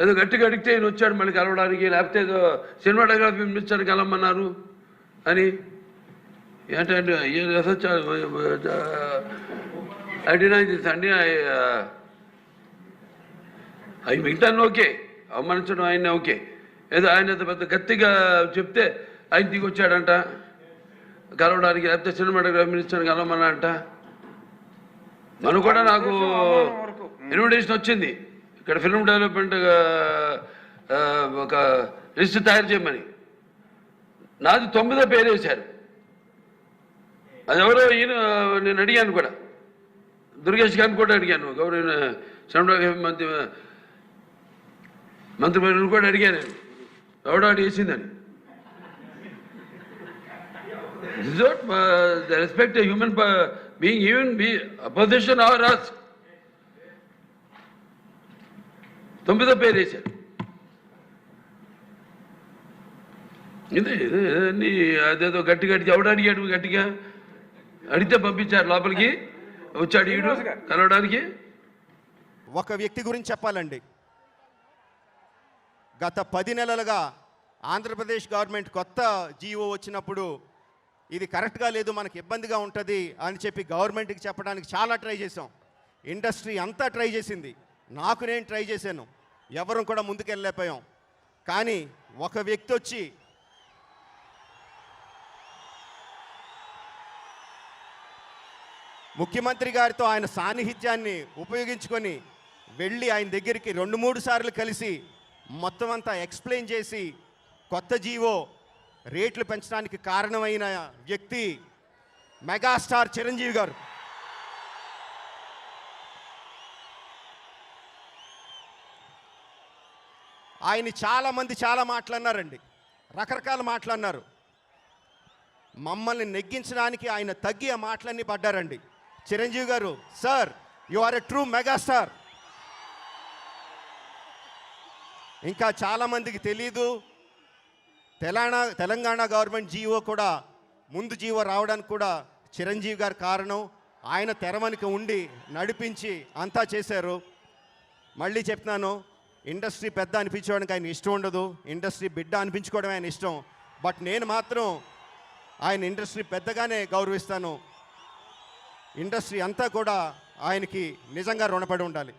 ఏదో గట్టిగా అడిగితే ఈయన వచ్చాడు మళ్ళీ కలవడానికి లేకపోతే ఏదో సినిమాటోగ్రఫీ మినిస్టర్ కలవమన్నారు అని. ఏంటంటే ఐ డినై దిస్ అండి అవి మిగతాన్ని ఓకే అవమానించడం ఆయన ఓకే. ఏదో ఆయన పెద్ద గట్టిగా చెప్తే ఆయన దిగి వచ్చాడంట. కలవడానికి లేకపోతే సినిమాటోగ్రఫీ మినిస్టర్ కలవమన్నా అంట మనం కూడా నాకు ఇన్విటేషన్ వచ్చింది. ఇక్కడ ఫిల్మ్ డెవలప్మెంట్ ఒక లిస్ట్ తయారు చేయమని. నాది తొమ్మిదో పేరు వేశారు అది ఎవరో ఈయన నేను అడిగాను కూడా. దుర్గేష్ గారిని కూడా అడిగాను. గౌరవ సినిమాటోగ్రఫీ మంత్రి మంత్రి కూడా అడిగాను నేను. ఎవడో అడిగి వేసిందని. This respect human being even be opposition or రాస్ట్ తొమ్మిదో పేరు వేశారు. ఇది అదేదో గట్టి గట్టి ఎవడు అడిగాడు గట్టిగా? అడిగితే పంపించారు లోపలికి. వచ్చాడు ఈడు కలవడానికి. ఒక వ్యక్తి గురించి చెప్పాలండి. గత పది నెలలుగా ఆంధ్రప్రదేశ్ గవర్నమెంట్ కొత్త జీవో వచ్చినప్పుడు ఇది కరెక్ట్గా లేదు మనకి ఇబ్బందిగా ఉంటుంది అని చెప్పి గవర్నమెంట్కి చెప్పడానికి చాలా ట్రై చేసాం ఇండస్ట్రీ అంతా ట్రై చేసింది. నాకు నేను ట్రై చేశాను. ఎవరు కూడా ముందుకెళ్ళలేకపోయాం. కానీ ఒక వ్యక్తి వచ్చి ముఖ్యమంత్రి గారితో ఆయన సాన్నిహిత్యాన్ని ఉపయోగించుకొని వెళ్ళి ఆయన దగ్గరికి రెండు మూడు సార్లు కలిసి మొత్తం అంతా ఎక్స్ప్లెయిన్ చేసి కొత్త జీవో రేట్లు పెంచడానికి కారణమైన వ్యక్తి మెగాస్టార్ చిరంజీవి గారు. ఆయన చాలామంది చాలా మాట్లాడినారండి. రకరకాల మాట్లాడినారు. మమ్మల్ని నెగ్గించడానికి ఆయన తగ్గి ఆ మాటలన్నీ పడ్డారండి. Chiranjeevi garu sir you are a true megastar ఇంకా చాలామందికి తెలీదు. తెలంగాణ తెలంగాణ గవర్నమెంట్ జీవో కూడా ముందు జీవో రావడానికి కూడా చిరంజీవి గారు కారణం. ఆయన తెరవనికి ఉండి నడిపించి అంతా చేశారు. మళ్ళీ చెప్తున్నాను ఇండస్ట్రీ పెద్ద అనిపించుకోవడానికి ఆయన ఇష్టం ఉండదు. ఇండస్ట్రీ బిడ్డ అనిపించుకోవడం ఆయన ఇష్టం. బట్ నేను మాత్రం ఆయన ఇండస్ట్రీ పెద్దగానే గౌరవిస్తాను. ఇండస్ట్రీ అంతా కూడా ఆయనకి నిజంగా రుణపడి ఉండాలి.